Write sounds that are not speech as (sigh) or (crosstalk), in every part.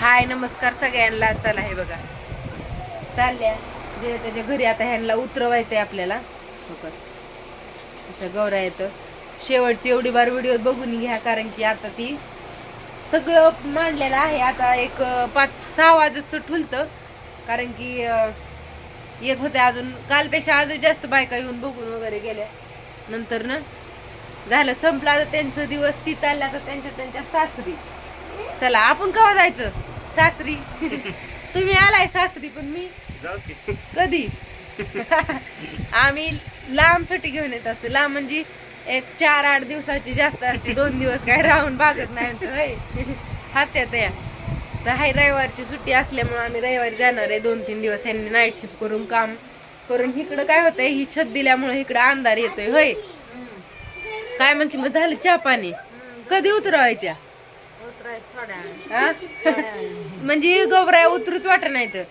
हाय नमस्कार सगळ्यांना. चला हे बघा. चालल्या. जे त्याच्या घरी आता ह्यांना उतरवायचंय आपल्याला. अशा गौरा येतं शेवटची एवढी बार व्हिडिओ बघून घ्या कारण की आता ती सगळं मांडलेलं आहे. आता एक पाच सहा वाजच तर ठुलतं. कारण की येत होते अजून. कालपेक्षा आज जास्त बायका येऊन बघून वगैरे गेल्या. नंतर ना झालं संपला. आता त्यांचं दिवस ती चालल्या तर त्यांच्या त्यांच्या सासरी. चला आपण केव्हा जायचं? सासरी. तुम्ही आलाय सासरी पण मी कधी? आम्ही लांब सुट्टी घेऊन येत असते. लांब म्हणजे एक चार आठ दिवसाची जास्त असते. दोन दिवस काय राहून भागत नाही हसत्यात या. तर हाय रविवारची सुट्टी असल्यामुळे आम्ही रविवारी जाणार आहे. दोन तीन दिवस यांनी नाईट शिफ्ट करून काम करून. इकडं काय होतंय ही छत दिल्यामुळे इकडं अंधार येतोय होय? काय म्हणते मग झालं चहा पाणी? कधी उतरवायच्या? हा? (laughs) म्हणजे गबराया उतरूच वाटत नाही तर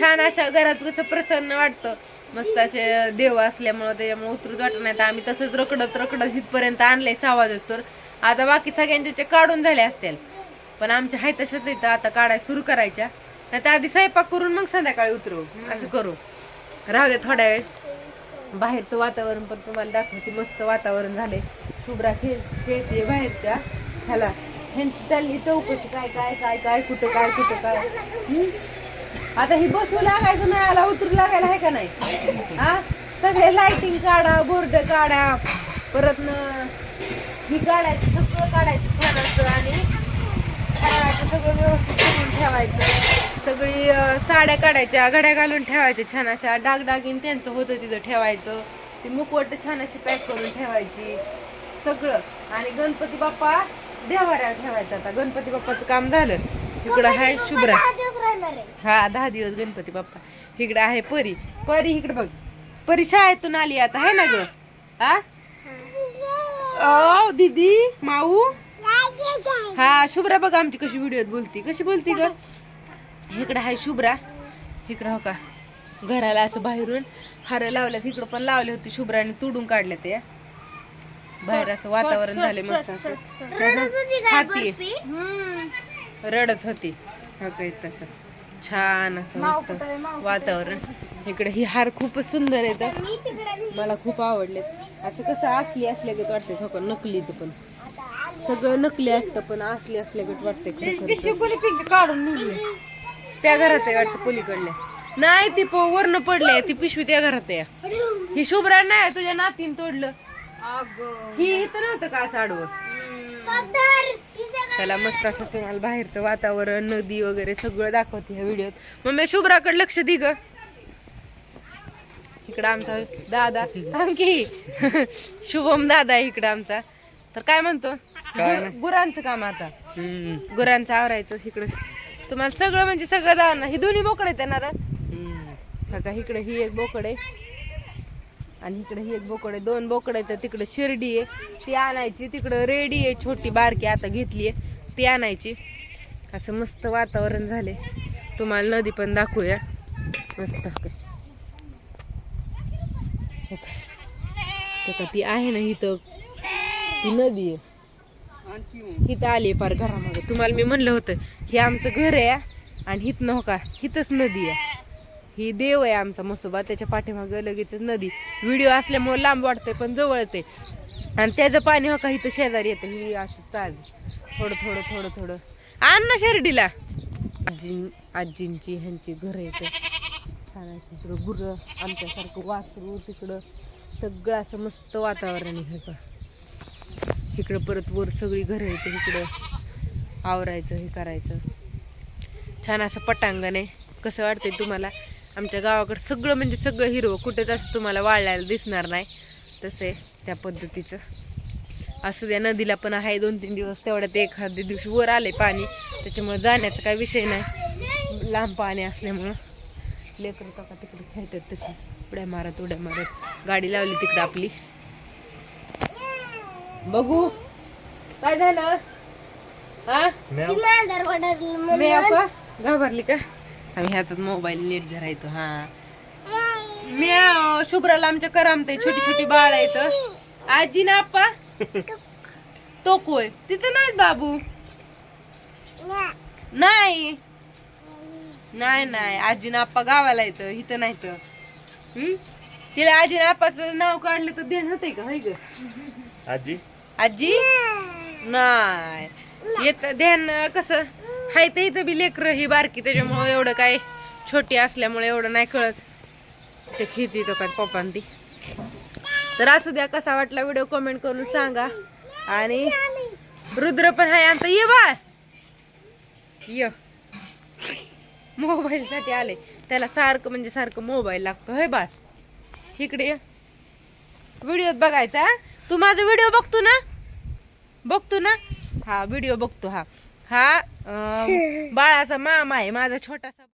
छान अशा घरात कसं प्रसन्न वाटतं. मस्त असे देव असल्यामुळं त्याच्यामुळे उतरूच वाटत नाही तर आम्ही तसंच रकडत रकडत इथपर्यंत आणलंय सहा वाजता तर. आता बाकी सगळ्यांचे काढून झाले असतील. पण आमच्या हाय तशाच येतं आता काढाय सुरू करायच्या. नाही तर आधी स्वयंपाक करून मग संध्याकाळी उतरवू असं करू. राहू दे थोड्या वेळ. बाहेरचं वातावरण पण तुम्हाला दाखवते. मस्त वातावरण झाले शुभ्रा खेळ खेळते बाहेरच्या. ह्याला. ह्यांची चालली चौकशी काय काय काय काय कुठं काय कुठं काय. आता ही बसू लागायचं नाही आला उतरू लागायला आहे का नाही? हा? सगळे लाइटिंग काढा बोर्ड काढा. परत न ही काढायचं सगळं काढायचं छान असतं आणि ठेवायचं सगळं व्यवस्थित करून ठेवायचं. सगळी अं, साड्या काढायच्या घड्या घालून ठेवायच्या छान अशा डागडागिन त्यांचं होतं तिथं ठेवायचं. ती मुखवट छान अशी पॅक करून ठेवायची. सगळं. आणि गणपती बाप्पा देवाऱ्यावर ठेवायचं आता. गणपती बाप्पाचं काम झालं. इकडं आहे शुभ्रा. हा दहा दिवस गणपती बाप्पा. इकडं आहे परी. परी इकडे बघ. परी शाळेतून आली आता आहे ना ग? हा. ओ दीदी माऊ? हा शुभ्रा बघा आमची कशी व्हिडिओत बोलती. कशी बोलती ग? इकडं आहे शुभ्रा. इकडं हो का? घराला असं बाहेरून हार लावल्यात. इकडं पण लावले होते शुभ्राने तुडून काढले ते. बाहेर असं वातावरण झाले मस्त असं. हाती. रडत होती हो काय तसं छान असं मस्त वातावरण. इकडे ही हार खूपच सुंदर आहे मला खूप आवडलेत. असं कसं असली असल्यागत वाटते हो का नकली तर पण. सगळं नकली असतं पण असली असल्यागत वाटते खरं काढून त्या घरात आहे वाटतं पलीकडल्या. नाही ती प- वरनं पडले ती पिशवी त्या घरात आहे. ही शुभ्रा नाही तुझ्या नातीन तोडलं. ही इथं नव्हतं का असं आडवं त्याला मस्त असं तुम्हाला बाहेरचं वातावरण नदी वगैरे सगळं दाखवते ह्या व्हिडिओत. मग मी शुभ्राकडे लक्ष दि ग. इकडं आमचा दादा आणखी. शुभम दादा आहे इकडं आमचा. तर काय म्हणतो? काय नाही. गुरांचं काम आता. हम्म. गुरांचं आवरायचं इकडं. तुम्हाला सगळं म्हणजे सगळं दावणार ही दोन्ही बोकड आहेत येणार. बघा इकडे ही एक बोकड आहे. आणि इकडे एक बोकड आहे दोन बोकड आहेत तर तिकडे शिर्डी आहे. ती आणायची तिकडं रेडी आहे छोटी बारकी आता घेतली आहे. ती आणायची. असं मस्त वातावरण झाले तुम्हाला नदी पण दाखवूया. मस्त. हो ती आहे ना इथं. ती नदी आहे. इथं आली पार घरामध्ये तुम्हाला मी म्हणलं होतं हे आमचं घर आहे आणि हित हो का? हिथंच नदी आहे. ही देव आहे आमचा मसोबा. त्याच्या पाठीमागं लगेचच नदी. व्हिडिओ असल्यामुळे लांब वाटतंय पण जवळच आहे. आणि त्याचं पाणी हो का इथं शेजारी येतं. ही असं चाल. थोडं थोडं थोडं थोडं. आण ना शिर्डीला. आजी आजींची ह्यांची घर येतं. छान असं तिकडं गुरं आमच्यासारखं वासरू तिकडं. सगळं असं मस्त वातावरण आहे का इकडं परत वर सगळी घरं येते इकडं आवरायचं हे करायचं. छान असं पटांगण आहे. कसं वाटतंय तुम्हाला? आमच्या गावाकडं सगळं म्हणजे सगळं हिरवं कुठेच असं तुम्हाला वाळल्याला दिसणार नाही. तसं आहे त्या पद्धतीचं. असू द्या नदीला पण आहे दोन तीन दिवस तेवढ्यात एखाद्या दिवशी वर आले पाणी. त्याच्यामुळे जाण्याचा काही विषय नाही. लांब पाणी असल्यामुळं. लेकरं काका तिकडे खेळतात तशी. उड्या मारत उड्या मारत. गाडी लावली तिकडं आपली. बघू. काय झालं? हा? घाबरली का? आम्ही हातात मोबाईल नीट धरायचो हा. मी शुभ्राला आमच्या करमते छोटी छोटी बाळ आहेत. आजी ना आप्पा? तो कोय? तिथं नाहीत बाबू. नाही. नाही नाही. आजीनं आप्पा गावाला येतं इथं नाही तर हम्म? तिला आजीनं आप्पाचं नाव काढलं तर ध्यान होतंय का? ग? आजी? आजी? नाही. येत ध्यान कसं? हाय ते इथं बी लेकर ही बारकी त्याच्यामुळं एवढं काय छोटी असल्यामुळे एवढं नाही कळत. ते खेती तो काय पप्पान ती तर असू द्या कसा वाटला व्हिडिओ कमेंट करून सांगा. आणि रुद्र पण हाय आमचा. ये बाळ. य. मोबाईल साठी आले. त्याला सारखं म्हणजे सारखं मोबाईल लागतो. हे बाळ. इकडे ये. व्हिडिओत बघायचा हा? तू माझा व्हिडिओ बघतो ना? बघतो ना? हा व्हिडिओ बघतो हा. हा अं, (laughs) बाळाचा मामा आहे माझा छोटासा